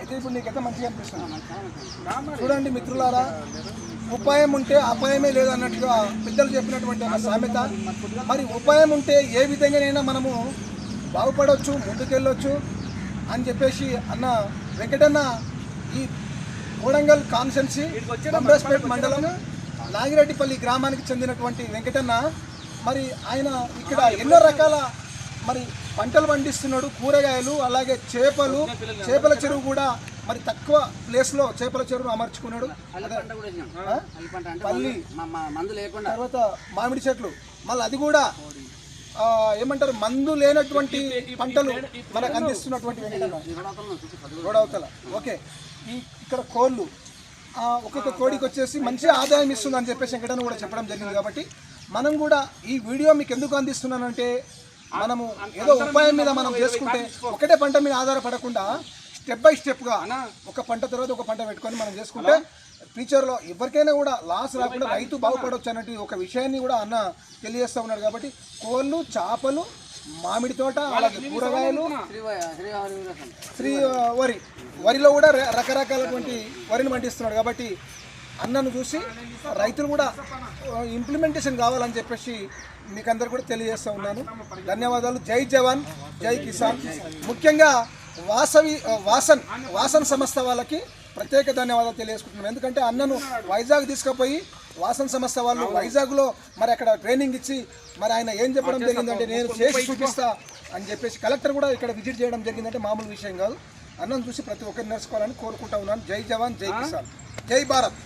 అయితే ఇప్పుడు నీకైతే మంచిగా అనిపిస్తుంది. చూడండి మిత్రులారా ఉపాయం ఉంటే అపాయమే లేదు అన్నట్టుగా పెద్దలు చెప్పినటువంటి ఆ సామెత. మరి ఉపాయం ఉంటే ఏ విధంగానైనా మనము బాగుపడవచ్చు ముందుకెళ్ళొచ్చు అని చెప్పేసి అన్న వెంకటన్న ఈ కోడంగల్ కాన్సెన్సీ అంబేస్పేట్ మండలం నాగిరెడ్డిపల్లి గ్రామానికి చెందినటువంటి వెంకటన్న. మరి ఆయన ఇక్కడ ఎన్నో రకాల మరి పంటలు పండిస్తున్నాడు కూరగాయలు అలాగే చేపలు చేపల చెరువు కూడా మరి తక్కువ ప్లేస్లో చేపల చెరువును అమర్చుకున్నాడు పల్లి తర్వాత మామిడి చెట్లు మళ్ళీ అది కూడా ఆ, ఏమంటారు మందు లేనటువంటి పంటలు మనకు అందిస్తున్నటువంటి గోడవతల ఓకే ఈ ఇక్కడ కోళ్ళు ఆ, ఒక్కొక్క కోడికి వచ్చేసి మంచి ఆదాయం ఇస్తుంది అని చెప్పేసి వెంకటన్న కూడా చెప్పడం జరిగింది కాబట్టి మనం కూడా ఈ వీడియో మీకు ఎందుకు అందిస్తున్నానంటే మనము ఏదో ఉపాయం మీద మనం చేసుకుంటే ఒకటే పంట మీద ఆధారపడకుండా స్టెప్ బై స్టెప్గా ఒక పంట తర్వాత ఒక పంట పెట్టుకొని మనం చేసుకుంటే ఫ్యూచర్లో ఎవరికైనా కూడా లాస్ రాకుండా రైతు బాగుపడవచ్చు అన్నట్టు ఒక విషయాన్ని కూడా అన్న తెలియజేస్తూ ఉన్నాడు కాబట్టి కోళ్ళు చేపలు మామిడి తోట అలాగే కూరగాయలు. శ్రీ వరి వరిలో కూడా రకరకాలటువంటి వరిని పండిస్తున్నాడు కాబట్టి అన్నను చూసి రైతులు కూడా ఇంప్లిమెంటేషన్ కావాలని చెప్పేసి మీకు అందరు కూడా తెలియజేస్తూ ఉన్నాను. ధన్యవాదాలు. జై జవాన్ జై కిసాన్. ముఖ్యంగా వాసవి వాసన్ వాసన్ సంస్థ వాళ్ళకి ప్రత్యేక ధన్యవాదాలు తెలియజేసుకుంటున్నాను. ఎందుకంటే అన్నను వైజాగ్ తీసుకుపోయి వాసన్ సంస్థ వాళ్ళు వైజాగ్లో మరి అక్కడ ట్రైనింగ్ ఇచ్చి మరి ఆయన ఏం చెప్పడం జరిగిందంటే నేను చేసి చూపిస్తా అని చెప్పేసి కలెక్టర్ కూడా ఇక్కడ విజిట్ చేయడం జరిగిందంటే మామూలు విషయం కాదు. అన్నం చూసి ప్రతి ఒక్కరిని నేర్చుకోవాలని కోరుకుంటా ఉన్నాను. జై జవాన్ జై కిసాన్. జై భారత్.